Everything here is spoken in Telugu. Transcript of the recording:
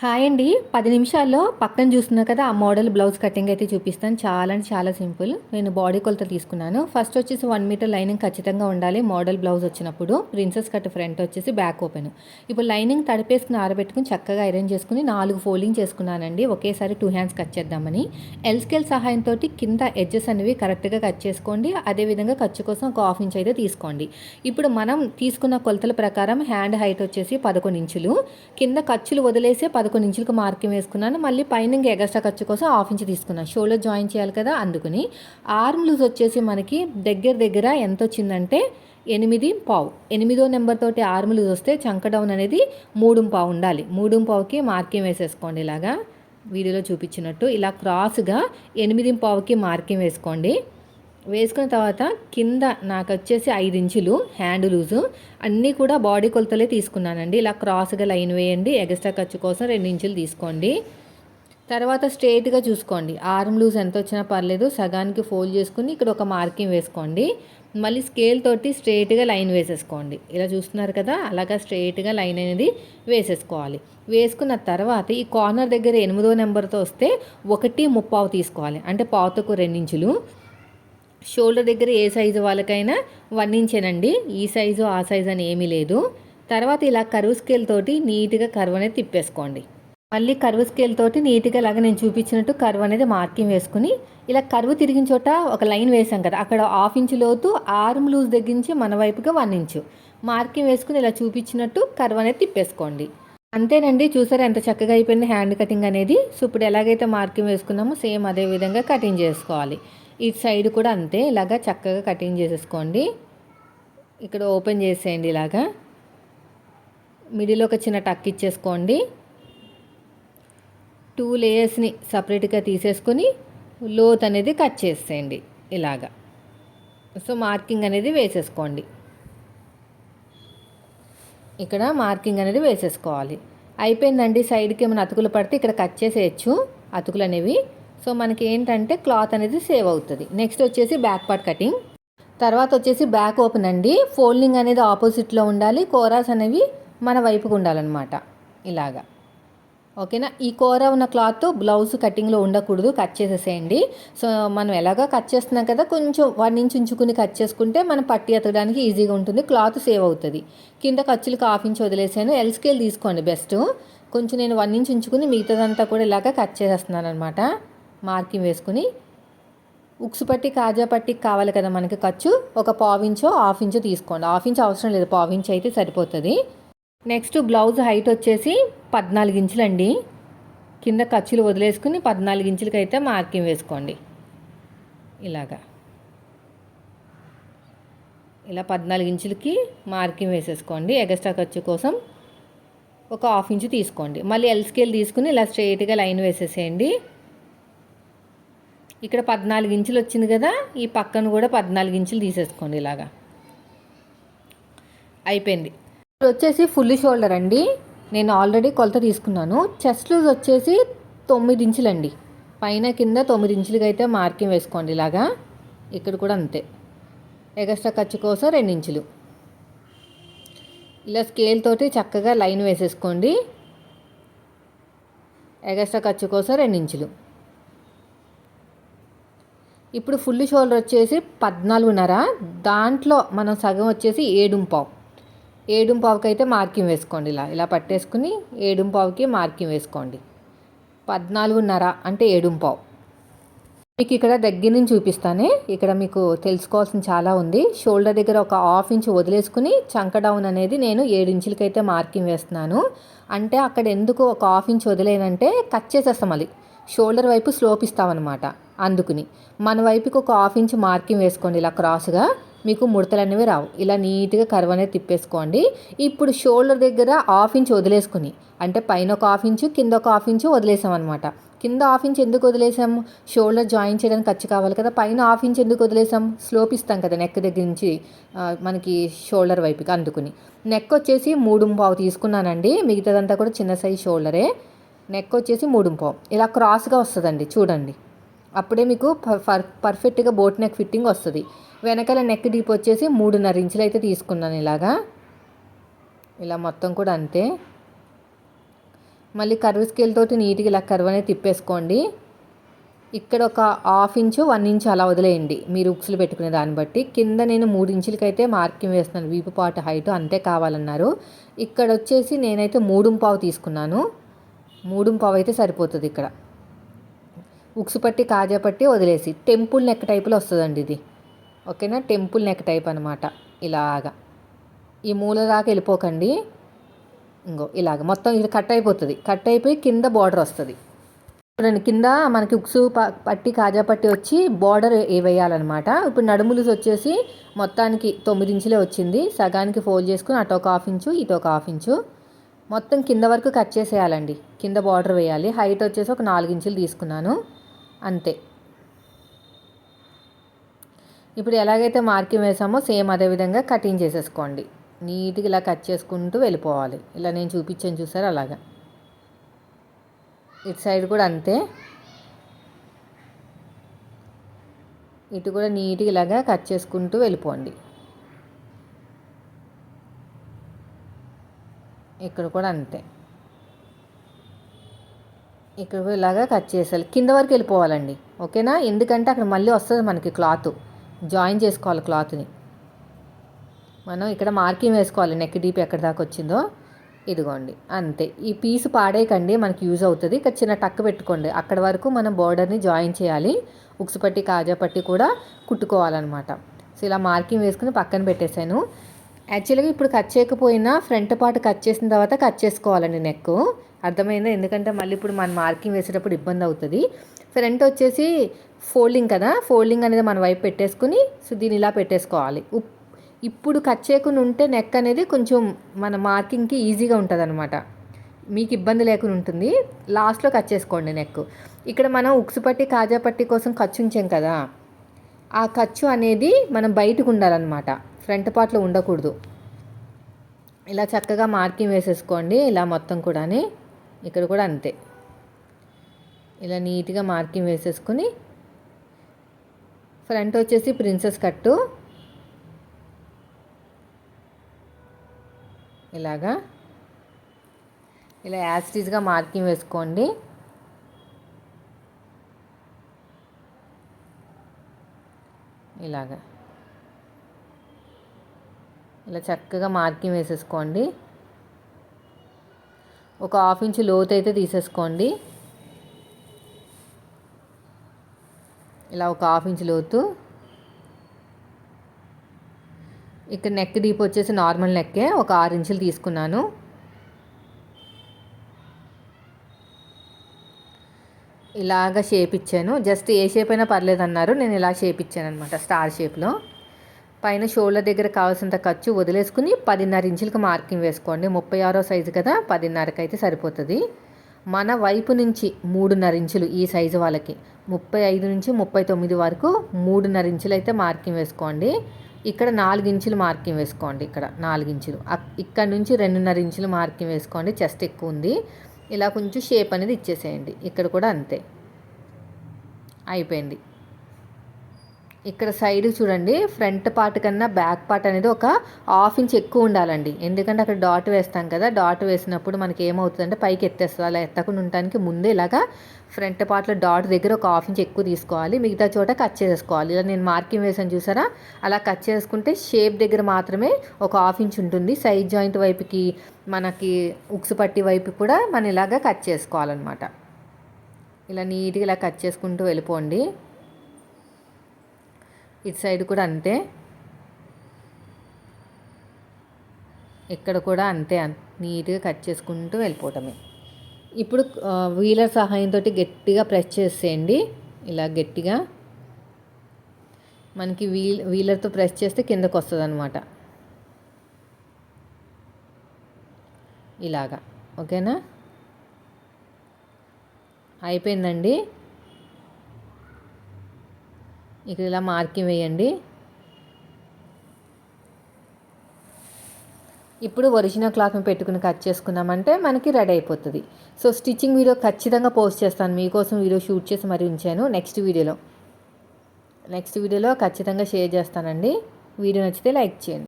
హాయ్ అండి. పది నిమిషాల్లో పక్కన చూస్తున్నా కదా ఆ మోడల్ బ్లౌజ్ కటింగ్ అయితే చూపిస్తాను. చాలా అంటే చాలా సింపుల్. నేను బాడీ కొలత తీసుకున్నాను. ఫస్ట్ వచ్చేసి వన్ మీటర్ లైనింగ్ ఖచ్చితంగా ఉండాలి మోడల్ బ్లౌజ్ వచ్చినప్పుడు. ప్రిన్సెస్ కట్ ఫ్రంట్ వచ్చేసి బ్యాక్ ఓపెన్. ఇప్పుడు లైనింగ్ తడిపేసుకుని ఆరబెట్టుకుని చక్కగా ఐరన్ చేసుకుని నాలుగు ఫోల్డింగ్ చేసుకున్నానండి. ఒకేసారి టూ హ్యాండ్స్ కట్ చేద్దామని. ఎల్ స్కేల్ సహాయంతో కింద ఎడ్జెస్ అనేవి కరెక్ట్గా కట్ చేసుకోండి. అదేవిధంగా ఖర్చు కోసం ఒక హాఫ్ ఇంచ్ అయితే తీసుకోండి. ఇప్పుడు మనం తీసుకున్న కొలతల ప్రకారం హ్యాండ్ హైట్ వచ్చేసి పదకొండు ఇంచులు. కింద ఖర్చులు వదిలేసే పదకొండు ఇంచులకు మార్కింగ్ వేసుకున్నాను. మళ్ళీ పైన ఇంకా ఎగస్ట్రా ఖర్చు కోసం హాఫ్ ఇంచ్ తీసుకున్నాను. షోలో జాయిన్ చేయాలి కదా అందుకుని. ఆర్మ్ లూజ్ వచ్చేసి మనకి దగ్గర దగ్గర ఎంత వచ్చిందంటే ఎనిమిది పావు. ఎనిమిదో నెంబర్ తోటి ఆర్మ్ లూజ్ వస్తే చంక డౌన్ అనేది మూడు పావు ఉండాలి. మూడు పావుకి మార్కింగ్ వేసేసుకోండి ఇలాగా? వీడియోలో చూపించినట్టు. ఇలా క్రాస్గా ఎనిమిది పావుకి మార్కింగ్ వేసుకోండి? వేసుకున్న తర్వాత కింద నాకు వచ్చేసి ఐదు ఇంచులు హ్యాండ్ లూజు అన్నీ కూడా బాడీ కొలతలే తీసుకున్నానండి. ఇలా క్రాస్గా లైన్ వేయండి ఎగస్ట్రా ఖర్చు కోసం రెండు ఇంచులు తీసుకోండి. తర్వాత స్ట్రేట్గా చూసుకోండి. ఆర్మ్ లూజ్ ఎంత వచ్చినా పర్లేదు సగానికి ఫోల్డ్ చేసుకుని ఇక్కడ ఒక మార్కింగ్ వేసుకోండి. మళ్ళీ స్కేల్ తోటి స్ట్రేట్గా లైన్ వేసేసుకోండి. ఇలా చూస్తున్నారు కదా అలాగా స్ట్రేట్గా లైన్ అనేది వేసేసుకోవాలి. వేసుకున్న తర్వాత ఈ కార్నర్ దగ్గర ఎనిమిదో నెంబర్తో వస్తే ఒకటి ముప్పావు తీసుకోవాలి. అంటే పావుతకు రెండించులు షోల్డర్ దగ్గర ఏ సైజు వాళ్ళకైనా వన్ ఇంచేనండి ఈ సైజు ఆ సైజు అని ఏమీ లేదు. తర్వాత ఇలా కరువు స్కేల్ తోటి నీట్గా కర్వ్ అనేది తిప్పేసుకోండి. మళ్ళీ కరువు స్కేల్ తోటి నీట్గా ఇలాగ నేను చూపించినట్టు కర్వ్ అనేది మార్కింగ్ వేసుకుని ఇలా కరువు తిరిగిన చోట ఒక లైన్ వేసాం కదా అక్కడ హాఫ్ ఇంచ్ లోతు ఆర్మ్ లూజ్ దగ్గర నుంచి మన వైపుగా వన్ ఇంచు మార్కింగ్ వేసుకుని ఇలా చూపించినట్టు కర్వ్ అనేది తిప్పేసుకోండి. అంతేనండి చూసారా ఎంత చక్కగా అయిపోయింది హ్యాండ్ కటింగ్ అనేది. సో ఇప్పుడు ఎలాగైతే మార్కింగ్ వేసుకున్నామో సేమ్ అదే విధంగా కటింగ్ చేసుకోవాలి. ఇటు సైడ్ కూడా అంతే ఇలాగా చక్కగా కటింగ్ చేసేసుకోండి. ఇక్కడ ఓపెన్ చేసేయండి ఇలాగా. మిడిల్ ఒక చిన్న టక్ ఇచ్చేసుకోండి. టూ లేయర్స్ని సపరేట్గా తీసేసుకొని లోత్ అనేది కట్ చేసేయండి ఇలాగా. సో మార్కింగ్ అనేది వేసేసుకోండి. ఇక్కడ మార్కింగ్ అనేది వేసేసుకోవాలి. అయిపోయిందండి సైడ్కి ఏమైనా అతుకులు పడితే ఇక్కడ కట్ చేసేయచ్చు. అతుకులు అనేవి సో మనకి ఏంటంటే క్లాత్ అనేది సేవ్ అవుతుంది. నెక్స్ట్ వచ్చేసి బ్యాక్ పార్ట్ కటింగ్. తర్వాత వచ్చేసి బ్యాక్ ఓపెన్ అండి. ఫోల్డింగ్ అనేది ఆపోజిట్లో ఉండాలి. కోరాస్ అనేవి మన వైపుకు ఉండాలన్నమాట. ఇలాగా. ఓకేనా? ఈ కూర ఉన్న క్లాత్ బ్లౌజ్ కటింగ్లో ఉండకూడదు. కట్ చేసేసేయండి. సో మనం ఎలాగో కట్ చేస్తున్నాం కదా కొంచెం వన్ ఇంచ్ ఉంచుకుని కట్ చేసుకుంటే మనం పట్టి ఎత్తడానికి ఈజీగా ఉంటుంది. క్లాత్ సేవ్ అవుతుంది. కింద ఖర్చులకు హాఫ్ ఇంచ్ వదిలేసాను. ఎల్ స్కేల్ తీసుకోండి బెస్ట్. కొంచెం నేను వన్ ఇంచ్ ఉంచుకుని మిగతాదంతా కూడా ఇలాగ కట్ చేసేస్తున్నాను అనమాట మార్కింగ్ వేసుకుని ఉక్సు పట్టి కాజా పట్టికి కావాలి కదా మనకి ఖర్చు ఒక పావించో హాఫ్ ఇంచో తీసుకోండి. హాఫ్ ఇంచ్ అవసరం లేదు పావించ్ అయితే సరిపోతుంది. నెక్స్ట్ బ్లౌజ్ హైట్ వచ్చేసి పద్నాలుగు ఇంచులండి. కింద ఖర్చులు వదిలేసుకుని పద్నాలుగు ఇంచులకి అయితే మార్కింగ్ వేసుకోండి. ఇలాగా. ఇలా పద్నాలుగు ఇంచులకి మార్కింగ్ వేసేసుకోండి. ఎగస్ట్రా ఖర్చు కోసం ఒక హాఫ్ ఇంచు తీసుకోండి. మళ్ళీ ఎల్ స్కేల్ తీసుకుని ఇలా స్ట్రైట్గా లైన్ వేసేసేయండి. ఇక్కడ పద్నాలుగు ఇంచులు వచ్చింది కదా ఈ పక్కన కూడా పద్నాలుగు ఇంచులు తీసేసుకోండి ఇలాగా. అయిపోయింది. ఇప్పుడు వచ్చేసి ఫుల్ షోల్డర్ అండి. నేను ఆల్రెడీ కొలత తీసుకున్నాను. చెస్ట్ లూజ్ వచ్చేసి తొమ్మిది ఇంచులండి. పైన కింద తొమ్మిది ఇంచులకి అయితే మార్కింగ్ వేసుకోండి ఇలాగా. ఇక్కడ కూడా అంతే. ఎగస్ట్రా ఖర్చు కోసం రెండు ఇంచులు. ఇలా స్కేల్ తోటి చక్కగా లైన్ వేసేసుకోండి. ఎగస్ట్రా ఖర్చు కోసం రెండు ఇంచులు. ఇప్పుడు ఫుల్ షోల్డర్ వచ్చేసి పద్నాలుగున్నర దాంట్లో మనం సగం వచ్చేసి ఏడుంపావు ఏడుంపావుకి అయితే మార్కింగ్ వేసుకోండి ఇలా. ఇలా పట్టేసుకుని ఏడుంపావుకి మార్కింగ్ వేసుకోండి. పద్నాలుగున్నర అంటే ఏడుంపావు మీకు ఇక్కడ దగ్గర నుంచి చూపిస్తానే. ఇక్కడ మీకు తెలుసుకోవాల్సిన చాలా ఉంది. షోల్డర్ దగ్గర ఒక హాఫ్ ఇంచ్ వదిలేసుకుని చంక డౌన్ అనేది నేను ఏడించులకైతే మార్కింగ్ వేస్తున్నాను. అంటే అక్కడ ఎందుకు ఒక హాఫ్ ఇంచ్ వదిలేనంటే కట్ చేసేస్తాం మళ్ళీ షోల్డర్ వైపు స్లోప్ ఇస్తామన్నమాట. అందుకుని. మన వైపుకి ఒక హాఫ్ ఇంచ్ మార్కింగ్ వేసుకోండి ఇలా క్రాస్గా. మీకు ముడతలు అనేవి రావు. ఇలా నీట్గా కర్వ్ అనేది తిప్పేసుకోండి. ఇప్పుడు షోల్డర్ దగ్గర హాఫ్ ఇంచ్ వదిలేసుకుని. అంటే పైన ఒక హాఫ్ ఇంచు కింద ఒక హాఫ్ ఇంచు వదిలేసాం అనమాట కింద హాఫ్ ఇంచ్ ఎందుకు వదిలేసాము షోల్డర్ జాయిన్ చేయడానికి ఖర్చు కావాలి కదా. పైన హాఫ్ ఇంచ్ ఎందుకు వదిలేసాం? స్లోప్ ఇస్తాం కదా నెక్ దగ్గర నుంచి మనకి షోల్డర్ వైపుకి అందుకుని. నెక్ వచ్చేసి మూడు పావు తీసుకున్నానండి. మిగతాదంతా కూడా చిన్న సైజ్ షోల్డరే. నెక్ వచ్చేసి మూడు పావు. ఇలా క్రాస్గా వస్తుందండి. చూడండి. అప్పుడే మీకు పర్ పర్ఫెక్ట్గా బోట్ నెక్ ఫిట్టింగ్ వస్తుంది. వెనకాల నెక్ డీప్ వచ్చేసి మూడున్నర ఇంచులు అయితే తీసుకున్నాను ఇలాగా. ఇలా మొత్తం కూడా అంతే. మళ్ళీ కర్వ్ స్కేల్ తోటి నీట్గా ఇలా కర్వ్ అనేది తిప్పేసుకోండి. ఇక్కడ ఒక హాఫ్ ఇంచు వన్ ఇంచు అలా వదిలేయండి. మీరు ఉక్సులు పెట్టుకునే దాన్ని బట్టి. కింద నేను మూడు ఇంచులకైతే మార్కింగ్ వేస్తున్నాను. వీపు పాటు హైట్ అంతే కావాలన్నారు. ఇక్కడ వచ్చేసి నేనైతే మూడు పావు తీసుకున్నాను. మూడు పావు అయితే సరిపోతుంది ఇక్కడ. ఉక్సు పట్టి కాజా పట్టి వదిలేసి. టెంపుల్ నెక్ టైపులో వస్తుందండి ఇది. ఓకేనా? టెంపుల్ నెక్ టైప్ అనమాట ఇలాగా. ఈ మూల దాకా వెళ్ళిపోకండి. ఇంకో ఇలాగ. మొత్తం ఇది కట్ అయిపోతుంది. కట్ అయిపోయి కింద బార్డర్ వస్తుంది. చూడండి కింద మనకి ఉక్సు ప- పట్టి కాజా పట్టి వచ్చి బార్డర్ వేయాలన్నమాట. ఇప్పుడు నడుములు వచ్చేసి మొత్తానికి తొమ్మిది ఇంచులే వచ్చింది. సగానికి ఫోల్డ్ చేసుకుని అటు ఒక హాఫ్ ఇంచు ఇటు ఒక హాఫ్ ఇంచు. మొత్తం కింద వరకు కట్ చేసేయాలండి. కింద బార్డర్ వేయాలి. హైట్ వచ్చేసి ఒక నాలుగు ఇంచులు తీసుకున్నాను. అంతే. ఇప్పుడు ఎలాగైతే మార్కింగ్ వేసామో సేమ్ అదే విధంగా కటింగ్ చేసేసుకోండి. నీట్గా ఇలా కట్ చేసుకుంటూ వెళ్ళిపోవాలి. ఇలా నేను చూపించాను చూసారు? అలాగా. ఇటు సైడ్ కూడా అంతే. ఇటు కూడా నీట్గా ఇలాగా కట్ చేసుకుంటూ వెళ్ళిపోండి. ఇక్కడ కూడా అంతే. ఇక్కడ ఇలాగా కట్ చేసేయాలి. కింద వరకు వెళ్ళిపోవాలండి. ఓకేనా? ఎందుకంటే అక్కడ మళ్ళీ వస్తుంది మనకి క్లాత్ జాయిన్ చేసుకోవాలి క్లాత్ని మనం ఇక్కడ మార్కింగ్ వేసుకోవాలి. నెక్ డీప్ ఎక్కడి దాకా వచ్చిందో. ఇదిగోండి. అంతే. ఈ పీస్ పాడేయకండి. మనకి యూజ్ అవుతుంది. ఇక్కడ చిన్న టక్ పెట్టుకోండి. అక్కడ వరకు మనం బోర్డర్ని జాయిన్ చేయాలి. ఉక్సుపట్టి పట్టి కాజా పట్టి కూడా కుట్టుకోవాలన్నమాట. సో ఇలా మార్కింగ్ వేసుకుని పక్కన పెట్టేశాను. యాక్చువల్గా ఇప్పుడు కట్ చేయకపోయినా ఫ్రంట్ పార్ట్ కట్ చేసిన తర్వాత కట్ చేసుకోవాలండి నెక్ అర్థమైందా? ఎందుకంటే మళ్ళీ ఇప్పుడు మనం మార్కింగ్ వేసేటప్పుడు ఇబ్బంది అవుతుంది. ఫ్రంట్ వచ్చేసి ఫోల్డింగ్ కదా? ఫోల్డింగ్ అనేది మన వైపు పెట్టేసుకుని సో దీన్ని ఇలా పెట్టేసుకోవాలి. ఉప్- ఇప్పుడు కట్ చేయకుండా ఉంటే నెక్ అనేది కొంచెం మన మార్కింగ్కి ఈజీగా ఉంటుంది అనమాట మీకు ఇబ్బంది లేకుండా ఉంటుంది. లాస్ట్లో కట్ చేసుకోండి నెక్. ఇక్కడ మనం ఉక్సు పట్టి కాజా పట్టి కోసం ఖర్చు ఉంచాం కదా? ఆ ఖర్చు అనేది మనం బయటకు ఉండాలన్నమాట. ఫ్రంట్ పార్ట్లో ఉండకూడదు. ఇలా చక్కగా మార్కింగ్ వేసేసుకోండి. ఇలా మొత్తం కూడాని. ఇక్కడ కూడా అంతే. ఇలా నీట్గా మార్కింగ్ వేసేసుకుని ఫ్రంట్ వచ్చేసి ప్రిన్సెస్ కట్టు. ఇలాగా. ఇలా యాస్టీస్గా మార్కింగ్ వేసుకోండి. ఇలాగా. ఇలా చక్కగా మార్కింగ్ వేసేసుకోండి. ఒక హాఫ్ ఇంచ్ లోతు అయితే తీసేసుకోండి. ఇలా ఒక హాఫ్ ఇంచ్ లోతు. ఇక్కడ నెక్ డీప్ వచ్చేసి నార్మల్ నెక్కే ఒక ఆరు ఇంచులు తీసుకున్నాను. ఇలాగ షేప్ ఇచ్చాను. జస్ట్ ఏ షేప్ అయినా పర్లేదు అన్నారు నేను ఇలా షేప్ ఇచ్చాను అనమాట స్టార్ షేప్లో పైన షోల్డర్ దగ్గర కావాల్సినంత ఖర్చు వదిలేసుకుని పదిన్నర ఇంచులకు మార్కింగ్ వేసుకోండి. ముప్పై ఆరో సైజు కదా పదిన్నరకు అయితే సరిపోతుంది. మన వైపు నుంచి మూడున్నర ఇంచులు ఈ సైజు వాళ్ళకి. ముప్పై ఐదు నుంచి ముప్పై తొమ్మిది వరకు మూడున్నర ఇంచులు అయితే మార్కింగ్ వేసుకోండి. ఇక్కడ నాలుగు ఇంచులు మార్కింగ్ వేసుకోండి. ఇక్కడ నాలుగు ఇంచులు. ఇక్కడ నుంచి రెండున్నర ఇంచులు మార్కింగ్ వేసుకోండి. చెస్ట్ ఎక్కువ ఉంది. ఇలా కొంచెం షేప్ అనేది ఇచ్చేసేయండి. ఇక్కడ కూడా అంతే. అయిపోయింది. ఇక్కడ సైడ్ చూడండి ఫ్రంట్ పార్ట్ కన్నా బ్యాక్ పార్ట్ అనేది ఒక హాఫ్ ఇంచ్ ఎక్కువ ఉండాలండి. ఎందుకంటే అక్కడ డాట్ వేస్తాం కదా డాట్ వేసినప్పుడు మనకి ఏమవుతుందంటే పైకి ఎత్తేస్తుంది. అలా ఎత్తకుండా ఉండటానికి ముందే ఇలాగా ఫ్రంట్ పార్ట్లో డాట్ దగ్గర ఒక హాఫ్ ఇంచ్ ఎక్కువ తీసుకోవాలి. మిగతా చోట కట్ చేసుకోవాలి ఇలా నేను మార్కింగ్ వేసాను చూసారా? అలా కట్ చేసుకుంటే షేప్ దగ్గర మాత్రమే ఒక హాఫ్ ఇంచ్ ఉంటుంది. సైడ్ జాయింట్ వైపుకి మనకి ఉక్సు పట్టి వైపు కూడా మనం ఇలాగా కట్ చేసుకోవాలన్నమాట. ఇలా నీట్గా ఇలా కట్ చేసుకుంటూ వెళ్ళిపోండి. ఇటు సైడ్ కూడా అంతే. ఇక్కడ కూడా అంతే నీట్గా కట్ చేసుకుంటూ వెళ్ళిపోవటమే. ఇప్పుడు వీలర్ సహాయంతో గట్టిగా ప్రెస్ చేసేయండి. ఇలా గట్టిగా. మనకి వీల్ వీలర్తో ప్రెస్ చేస్తే కిందకు వస్తుంది అనమాట ఇలాగా. ఓకేనా? అయిపోయిందండి. ఇక్కడ ఇలా మార్కింగ్ వేయండి. ఇప్పుడు ఒరిజినల్ క్లాత్ని పెట్టుకుని కట్ చేసుకున్నామంటే మనకి రెడీ అయిపోతుంది. సో స్టిచ్చింగ్ వీడియో ఖచ్చితంగా పోస్ట్ చేస్తాను. మీకోసం వీడియో షూట్ చేసి మరి ఉంచాను. నెక్స్ట్ వీడియోలో. నెక్స్ట్ వీడియోలో ఖచ్చితంగా షేర్ చేస్తానండి. వీడియో నచ్చితే లైక్ చేయండి.